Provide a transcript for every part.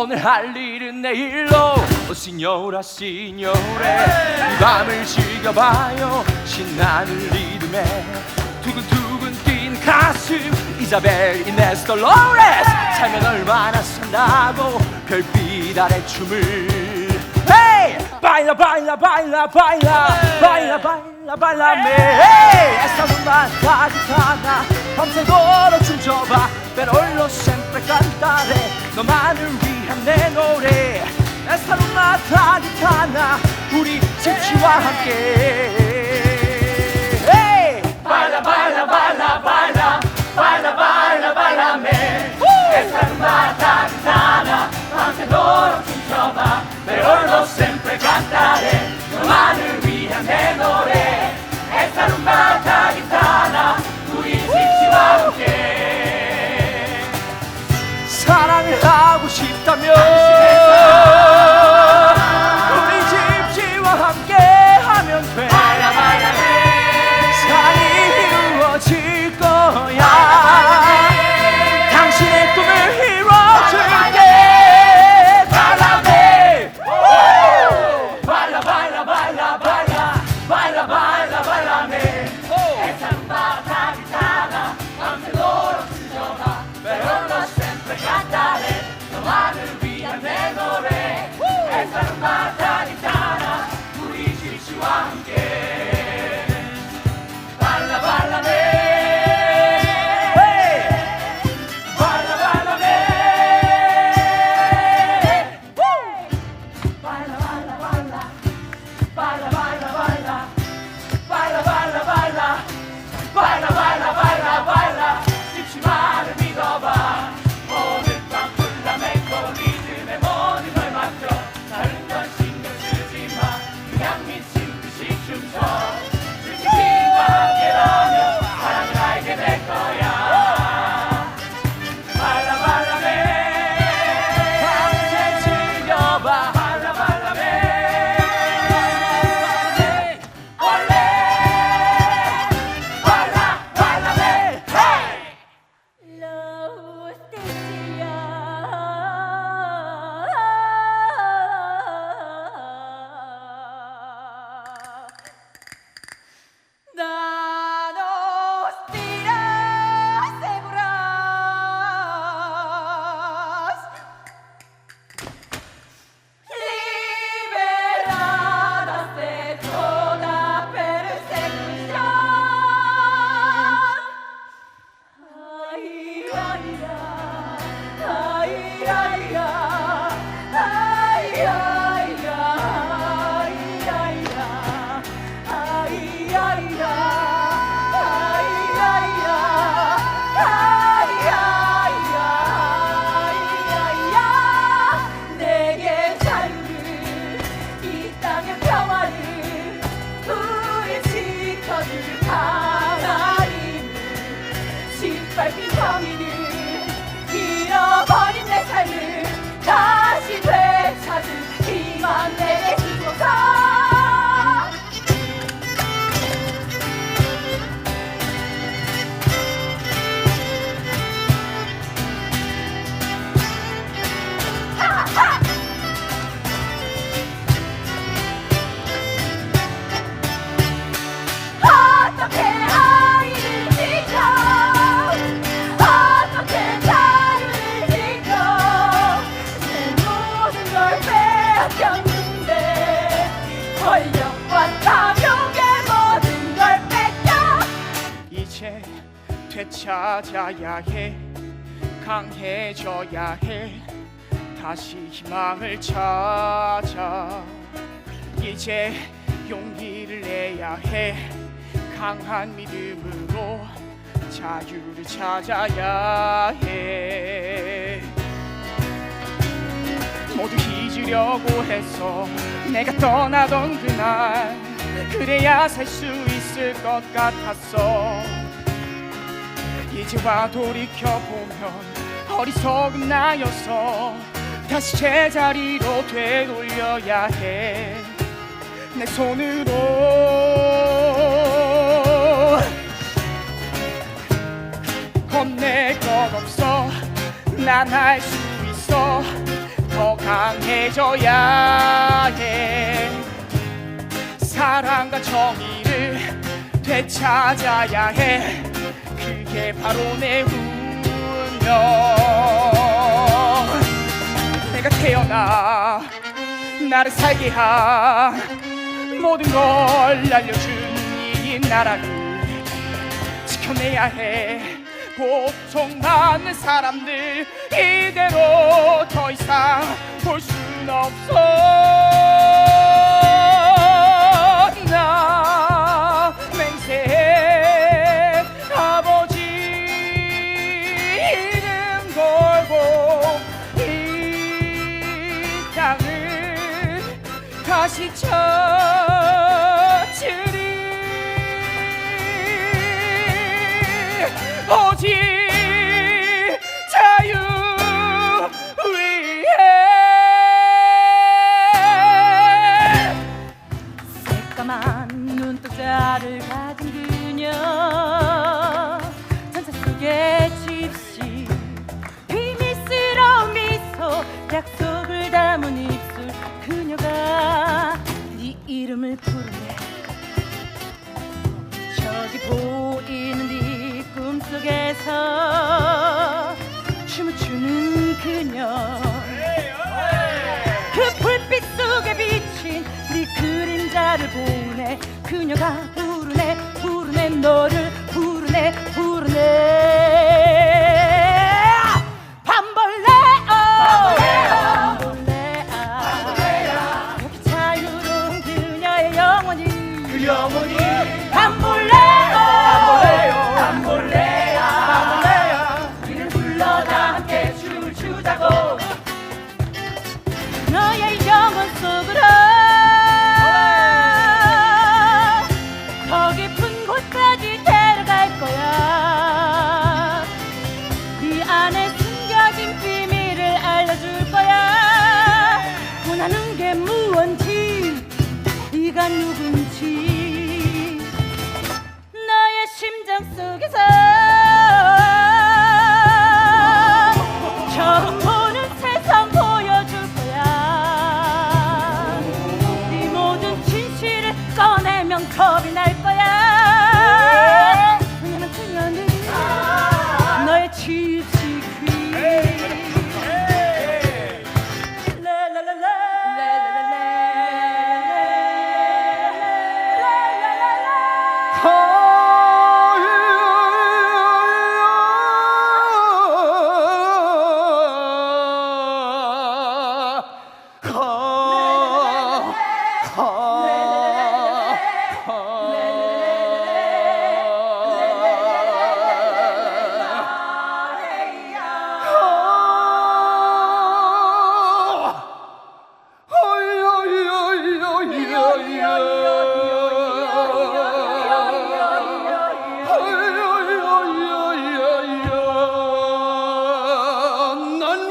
오늘 할 일은 내일로 오 시녀라 시녀레 이 밤을 즐겨봐요 신나는 리듬에 두근두근 뛴 가슴 이자벨 이네스 돌로레스 살면 얼마나 산다고 별빛 아래 춤을 Hey! Baila, baila, baila, baila Baila, baila, bailame Hey! Esta rumba la gitana 밤새도록 춤춰봐 Pero lo siempre cantaré 너만을 위한 나 우리 집치와 함께 Siempre cantaré, 밤새도록 madre, 너만을 위한 내 快乐。 이제 되찾아야 해. 강해져야 해. 다시 희망을 찾아. 이제 용기를 내야 해. 강한 믿음으로 자유를 찾아야 해 잊으려고 했어 내가 떠나던 그날 그래야 살 수 있을 것 같았어 이제와 돌이켜보면 어리석은 나였어 다시 제자리로 되돌려야 해. 내 손으로. 겁낼 것 없어. 난 할 수 있어 강해져야 해. 사랑과 정의를 되찾아야 해. 그게 바로 내 운명. 내가 태어나 나를 살게 한 모든 걸 알려준 이 나라를 지켜내야 해 고통받는 사람들 이대로 더 이상 볼 순 없어. 나 맹세 아버지 이름 걸고 이 땅을 다시 찾 오직 자유 위해. 새까만 눈동자를 가진 그녀 전차 속의 집시. 비밀스러운 미소 약속을 담은 입술 그녀가 네 이름을 부르 그녀가 부르네 부르네 너를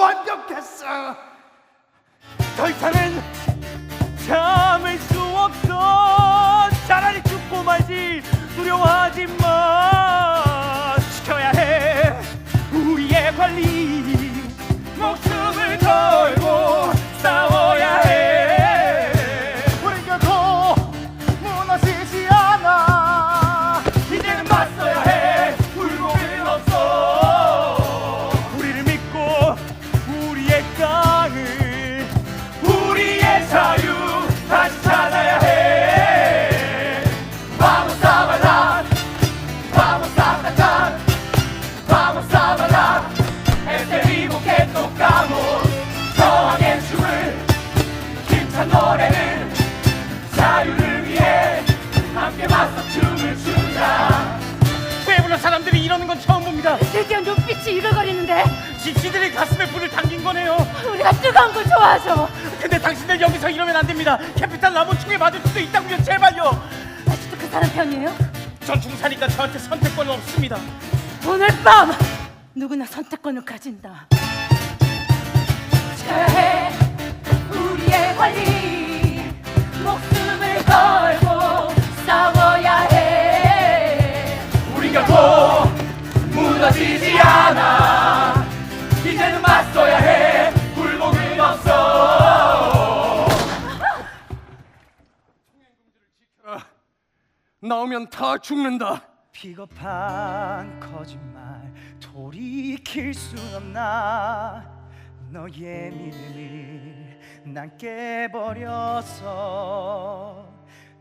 완벽했어. 더 이상은 이 이러는 건 처음 봅니다. 드디어 눈빛이 이글거리는데? 집시들이 가슴에 불을 당긴 거네요. 우리가 뜨거운 걸 좋아하죠? 근데 당신들 여기서 이러면 안 됩니다. 캐피탈 라모 총에 맞을 수도 있다고요. 제발요. 아직도 그 사람 편이에요? 전 중사니까 저한테 선택권 없습니다. 오늘 밤 누구나 선택권을 가진다. 해 나오면 다 죽는다. 비겁한 거짓말 돌이킬 수 없나 너의 믿음을 난 깨버려서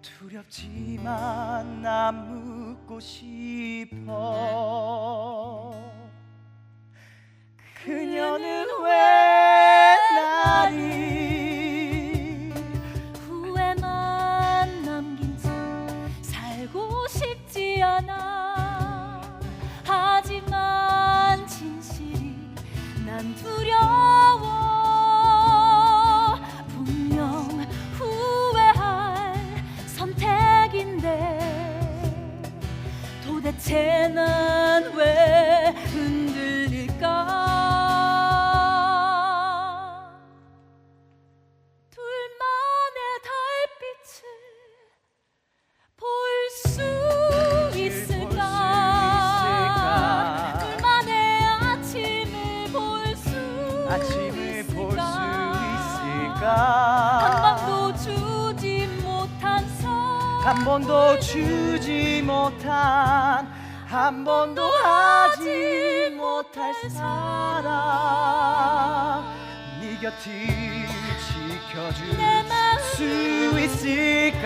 두렵지만 난 묻고 싶어 그녀는 왜 나를 난두 아침을 볼수한 있을까? 번도 주지 못한 선한 번도 주지 못한 한 번도 하지 못할 사랑 네 곁을 지켜줄 내 마음을 수 있을까?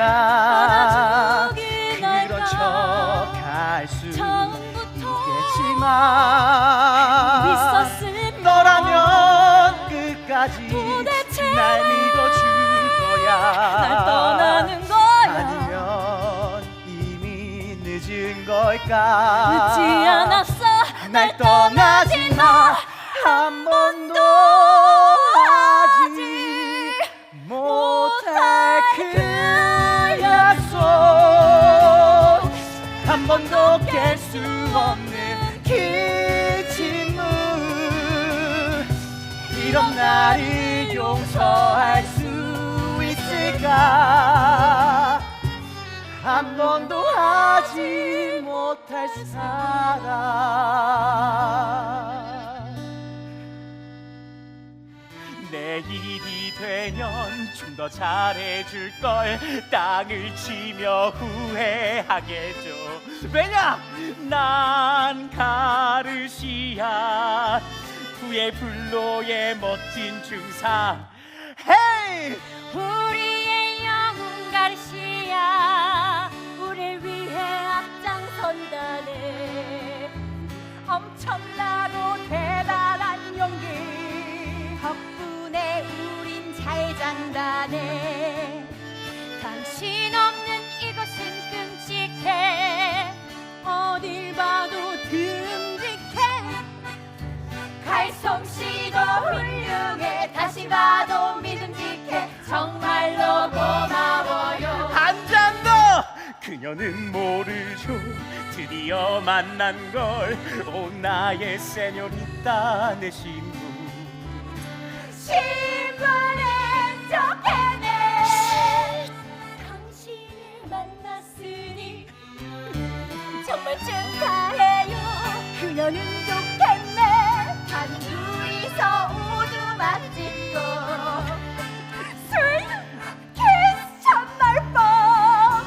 그런 할까? 척할 수 처음부터 있겠지만. 있었으 걸까? 늦지 않았어. 날 떠나지 마한 번도 하지 못할 그 약속. 한 번도 깰 수 없는 그 침묵 이런 나를 용서할 수 있을까? 한 번도 하지 못할 사랑 내 일이 되면 좀 더 잘해줄 걸 땅을 치며 후회하겠죠. 왜냐? 난 가르시아 후의 불로의 멋진 중사. 헤이! 우리 장다네 당신 없는 이곳은 끔찍해. 어딜 봐도 듬직해. 갈솜씨도 훌륭해. 다시 봐도 믿음직해. 정말로 고마워요. 한잔 더! 그녀는 모르죠. 드디어 만난 걸. 오 나의 세뇨리따 내 신부. 신부 그녀는 좋겠네. 단둘이서 오두막 찍고. 술 키스 첫날 밤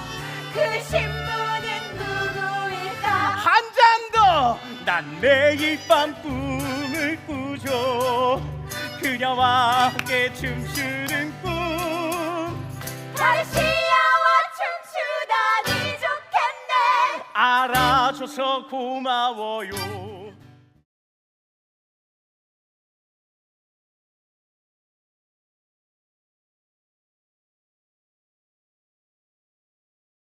그 신부는 누구일까? 한 잔 더! 난 매일 밤 꿈을 꾸죠. 그녀와 함께 춤추는 꿈. 가르시 알아줘서 고마워요